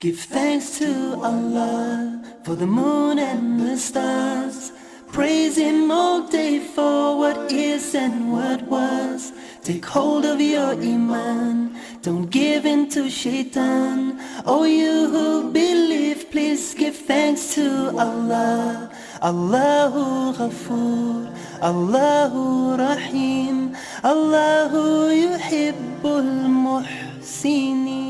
Give thanks to Allah for the moon and the stars. Praise Him all day for what is and what was. Take hold of your Iman, don't give in to Shaitan. Oh, you who believe, please give thanks to Allah. Allahu Ghafoor, Allahu Rahim, Allahu Yuhibbul Muhsinin.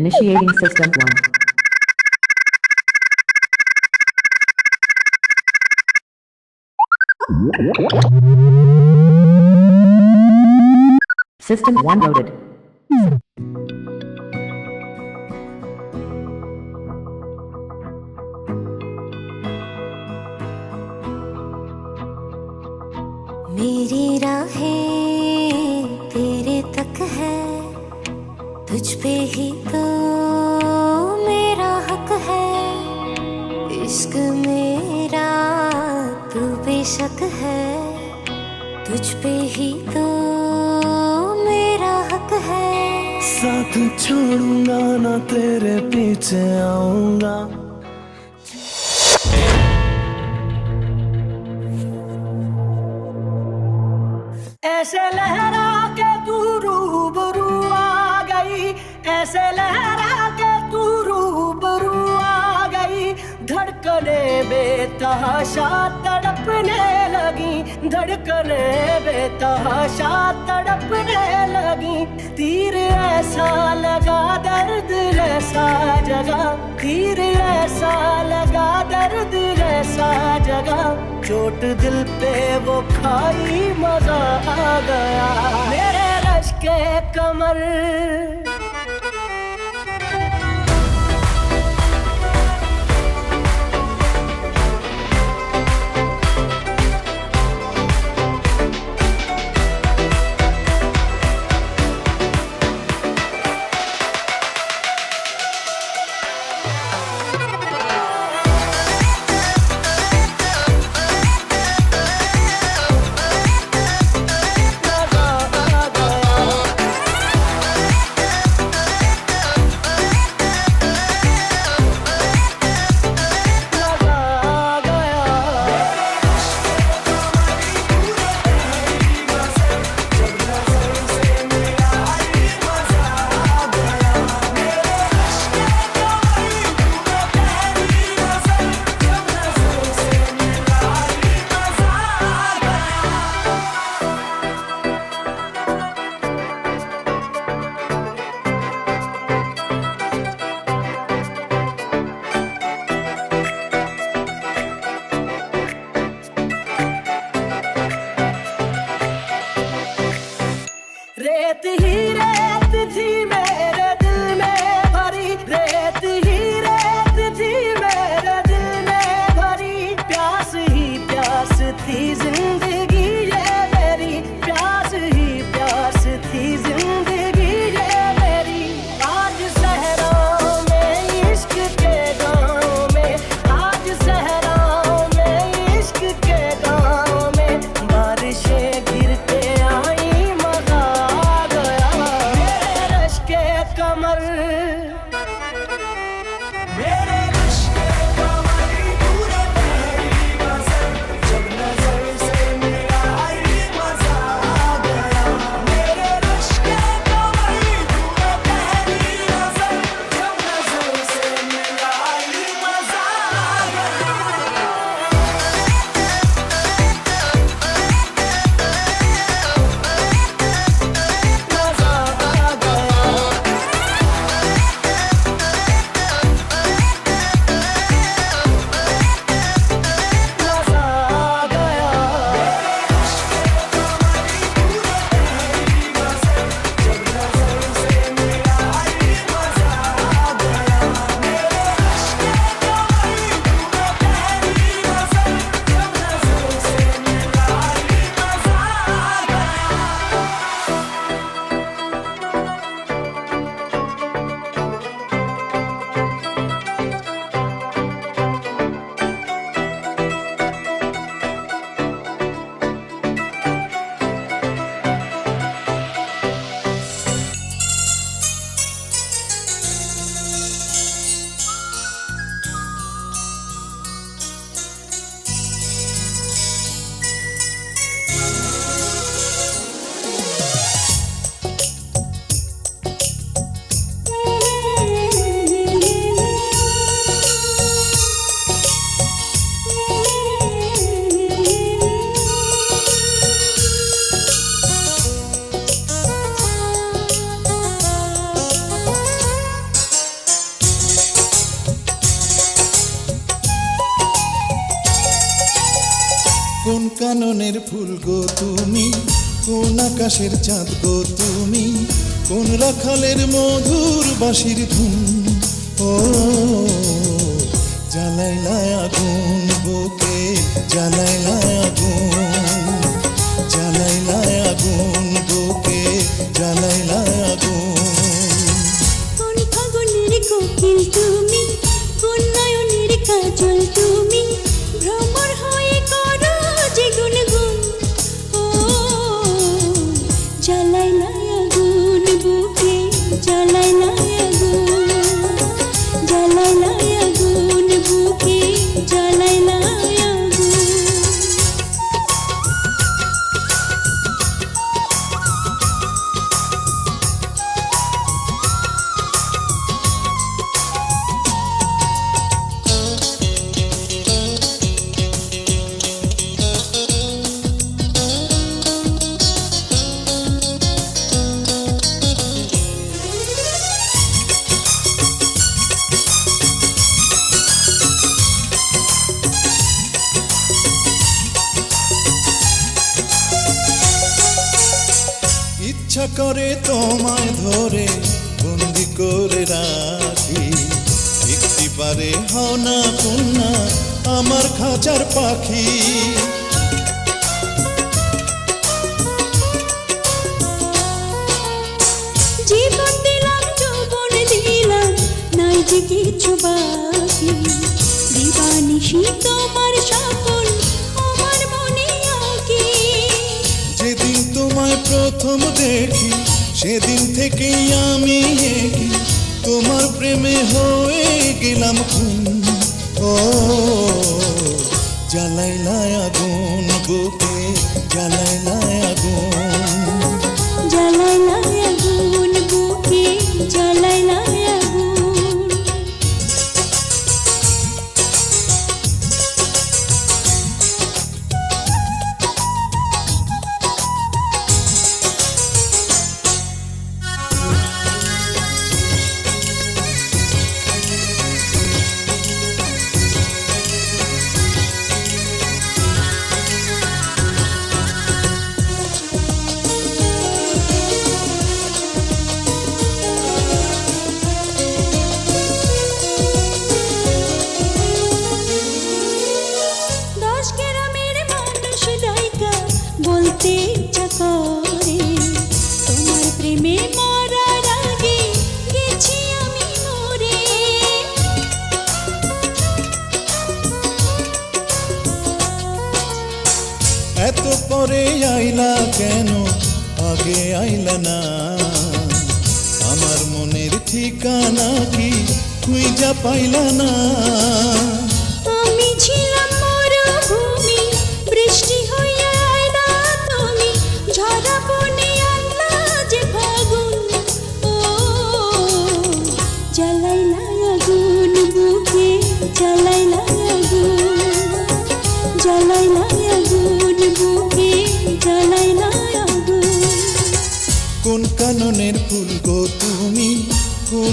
Initiating System 1. System 1 loaded. इश्क मेरा तू बेशक है तुझ पे ही तो मेरा हक है। साथ छोड़ूँगा ना तेरे पीछे आऊँगा। ऐसे लहरा के तू रूबरू आ गई ऐसे लहरा के तू रूबरू धड़कने बेतहाशा तड़पने लगी, धड़कने बेतहाशा तड़पने लगी। तीर ऐसा लगा दर्द ऐसा जगा तीर ऐसा लगा दर्द ऐसा जगा चोट दिल पे वो खाई मज़ा आ गया, मेरे रश के कमर। কাননের ফুল গো তুমি? কোন আকাশের চাঁদ গো তুমি? কোন রাখালের মধুর বাঁশির ধুম ও জ্বালাইলা আগুন বুকে জ্বালাইলা আগুন। করে তোমায় ধরে, বন্দি করে রাখি। একটি পারে হও না কন্যা, আমার খাঁচার পাখি। কিছু বাকি। দিবানিশি তোমার সকল প্রথম দেখি, সেদিন থেকেই আমি তোমার প্রেমে হয়ে গেলাম খুন। ও জ্বালাইলায় আগুন বুকে জ্বালাইলায় আগুন। আইলা কেন? আগে আইলা না। আমার মনের ঠিকানা কি? তুই যা পাইলা না।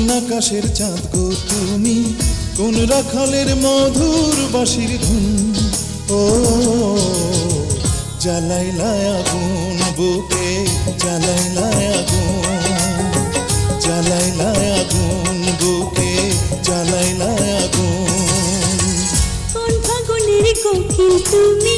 কোন আকাশের চাঁদ গো তুমি? কোন রাখালের মধুর বাঁশির ধুন? ও জ্বালাইলা আগুন বুকে জ্বালাইলা আগুন জ্বালাইলা আগুন বুকে জ্বালাইলা আগুন। কোন ফাগুনের কোকিল তুমি?